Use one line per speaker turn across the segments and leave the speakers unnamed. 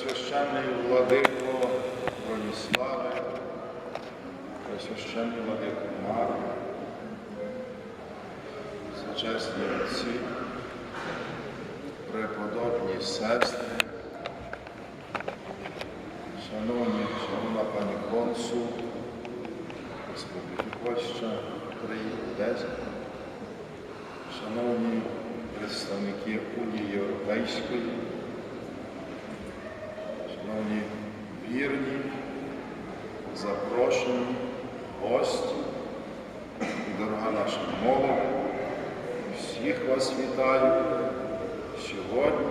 Священний владико Броніславе, Пресвященний владико Марк, Сочесні отці, преподобні сестри, шановні, шановна пані консул, Республіки Польща, України, Одеська, шановні представники Унії Європейської, Шановні вірні, запрошені, гості, дорога наша молодь, всіх вас вітаю сьогодні,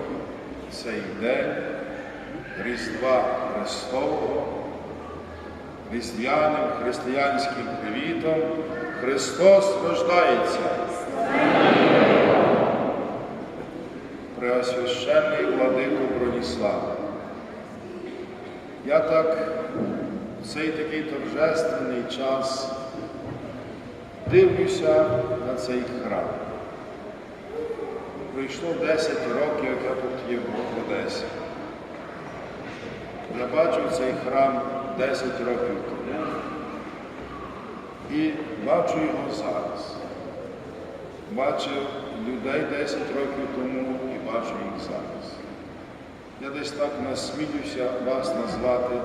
цей день Різдва Христового, різдвяним християнським привітом Христос рождається. Преосвященний владико Броніславе. Я так в цей такий торжественний час дивлюся на цей храм. Пройшло 10 років, як я тут є в Одесі. Я бачу цей храм 10 років тому і бачу його зараз. Бачив людей 10 років тому і бачу їх зараз. Я десь так насмілюся вас назвати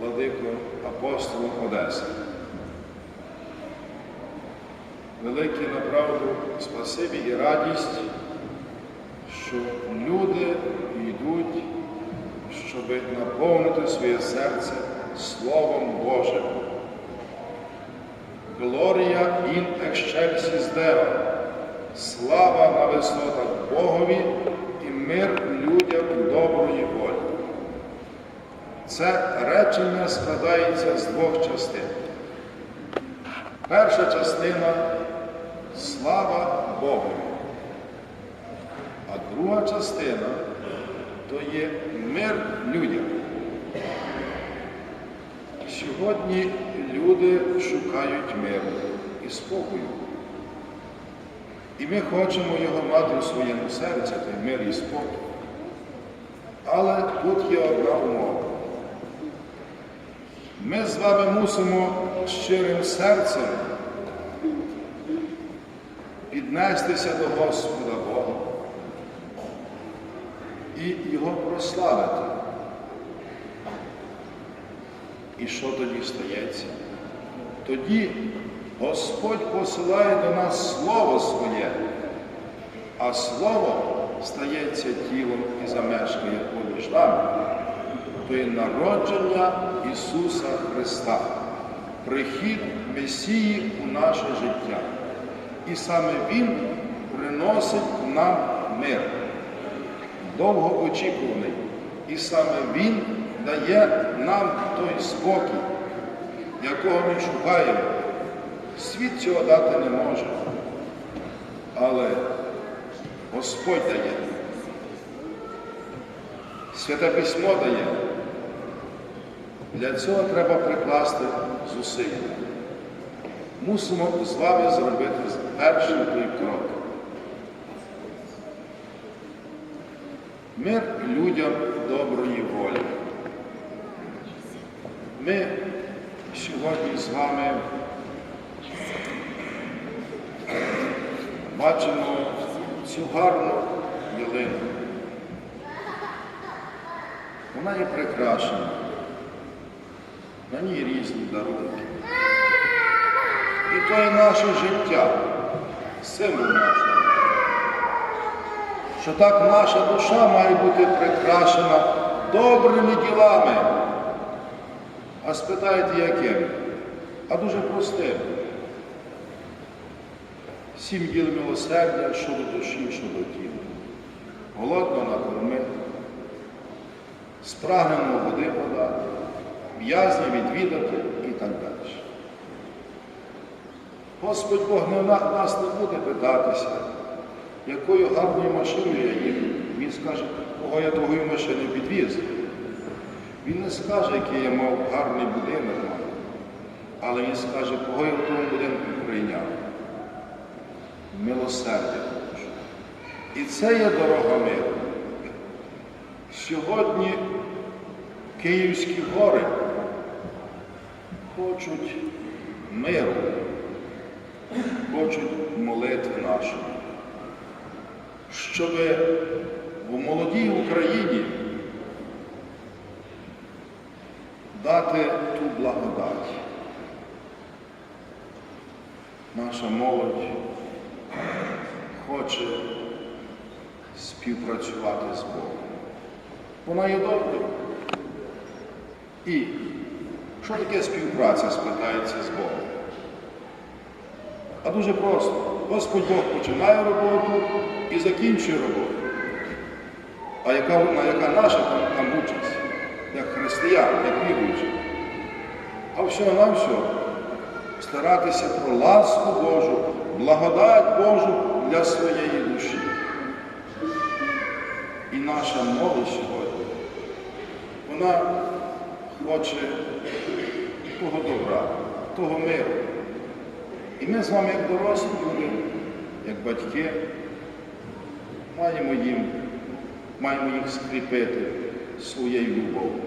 владико апостолом Одеси. Велике направду спасибі і радість, що люди йдуть, щоб наповнити своє серце Словом Божим. Глорія ін excelsis Deo. Слава на висотах Богові і мир Це речення складається з двох частин. Перша частина слава Богові. А друга частина то є мир людям. Сьогодні люди шукають миру і спокою. І ми хочемо його мати у своєму серці, той мир і спокій. Але тут є одна умова. Ми з вами мусимо щирим серцем піднестися до Господа Бога і Його прославити. І що тоді стається? Тоді Господь посилає до нас Слово Своє, а Слово стається тілом і замешкає поміж нами. То є народження Ісуса Христа, прихід Месії у наше життя. І саме Він приносить нам мир, довгоочікуваний. І саме Він дає нам той спокій, якого ми шукаємо. Світ цього дати не може. Але Господь дає. Святе письмо дає. Для цього треба прикласти зусилля. Мусимо з вами зробити перший той крок. Мир людям доброї волі. Ми сьогодні з вами бачимо цю гарну ялину. Вона є прикрашена. На ній різні дарунки. І то є наше життя, символ нашого. Що так наша душа має бути прикрашена добрими ділами. А спитаєте, яким? А дуже простим. Сім діл милосердя щодо душі, щодо тіла. Голодно накормити, спрагнено води подати, в'язні відвідати і так далі. Господь Бог не, нас не буде питатися, якою гарною машиною я їду. Він скаже, кого я другої машини підвіз. Він не скаже, який я мав гарний будинок, але він скаже, кого я в тому будинку прийняв. Милосердя Боже. І це є дорога миру. Сьогодні Київські гори хочуть миру, хочуть молитви нашої, щоб в молодій Україні дати ту благодать. Наша молодь хоче співпрацювати з Богом. Вона є доброю. І що таке співпраця, спитається з Богом? А дуже просто. Господь Бог починає роботу і закінчує роботу. А яка, на яка наша там, там участь, як християн, як віруючі? А всього на всього старатися про ласку Божу, благодать Божу для своєї душі. І наша молодь сьогодні, вона хоче того добра, того миру. І ми з вами, як дорослі люди, як батьки, маємо їм, маємо їх скріпити своєю любов'ю.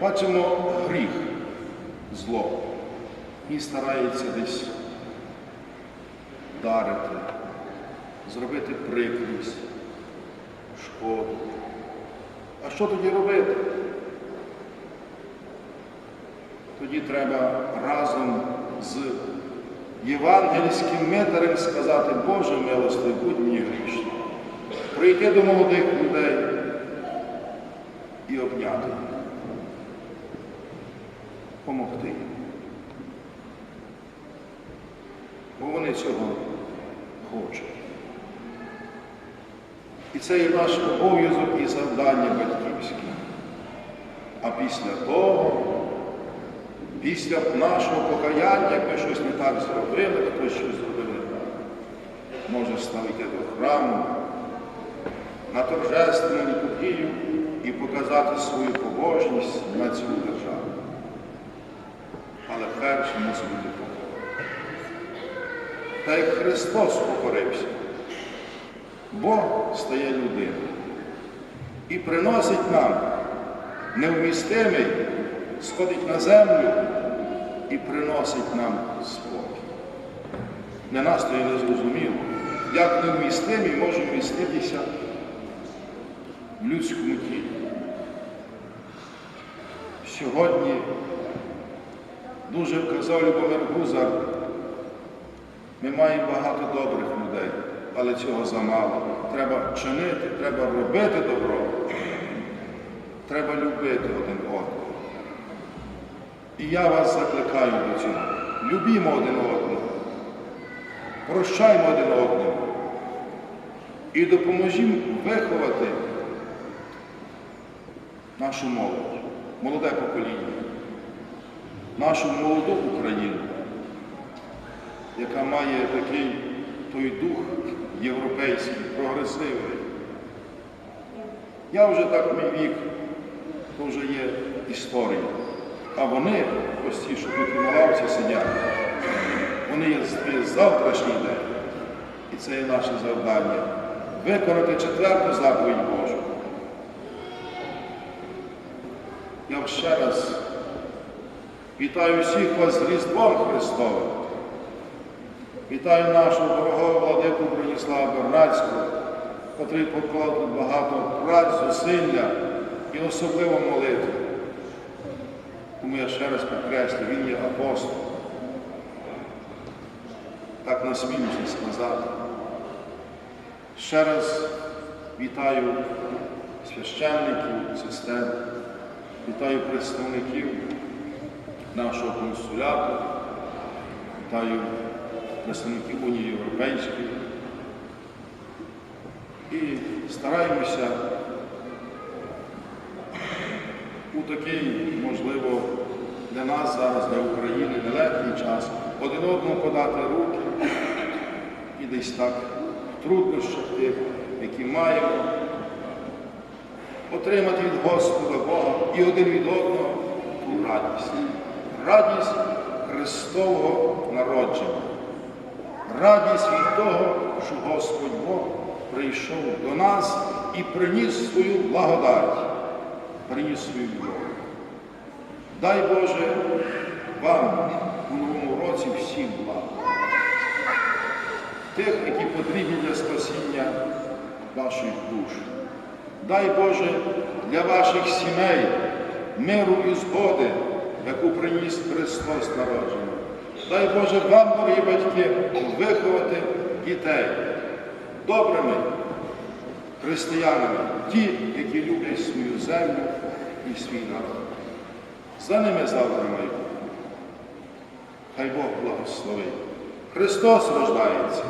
Бачимо гріх, зло. І старається десь вдарити, зробити прикрість, шкоду. А що тоді робити? Тоді треба разом з євангельським митарем сказати, Боже милостивий, будь мені грішним. Прийти до молодих людей і обняти їх, помогти їм. Бо вони цього хочуть. І це є наш обов'язок і завдання батьківське. А після того, після нашого покаяння, як ми щось не так зробили, хтось щось зробив не так, ставити до храму на торжественну подію і показати свою побожність на цю державу. Але перше мусить бути покора. Та як Христос покорився, Бог стає людиною і приносить нам невмістимий, сходить на землю і приносить нам спокій. Для нас то є незрозуміло, як невмістимий може вміститися в людському тілі. Сьогодні дуже казав Любомир Гузар, ми маємо багато добрих людей, але цього замало. Треба чинити, треба робити добро. Треба любити один одного. І я вас закликаю до цього. Любімо один одного. Прощаймо один одному. І допоможімо виховати нашу молодь, молоде покоління, нашу молоду Україну яка має такий той дух європейський, прогресивний. Я вже так мій вік, то вже є історія. А вони, ось ті, що тут на лавці сидять, вони є завтрашній день. І це є наше завдання виконати четверту заповідь Божу. Я ще раз вітаю всіх вас з Різдвом Христовим. Вітаю нашого дорогого владику Броніслава Бернацького, котрий поклав тут багато праць, зусилля і особливо молитву. Тому я ще раз підкреслю, він є апостол. Так насмілюся сказати. Ще раз вітаю священників, сестер, вітаю представників нашого консуляту, вітаю представників Унії Європейської. І стараємося у такий, можливо, для нас зараз, для України, нелегкий час, один одному подати руки і десь так в труднощах тих, які маємо, отримати від Господа Бога і один від одного радість. Радість Христового народження. Радість від того, що Господь Бог прийшов до нас і приніс свою благодать, приніс свою любов. Дай Боже вам у новому році всім благ. Тих, які потрібні для спасіння ваших душ. Дай Боже для ваших сімей миру і згоди, яку приніс Христос народжений. Дай Боже вам, дорогі батьки, виховати дітей добрими християнами, ті, які люблять свою землю і свій народ. За ними завтра майбутнє. Хай Бог благословить. Христос рождається.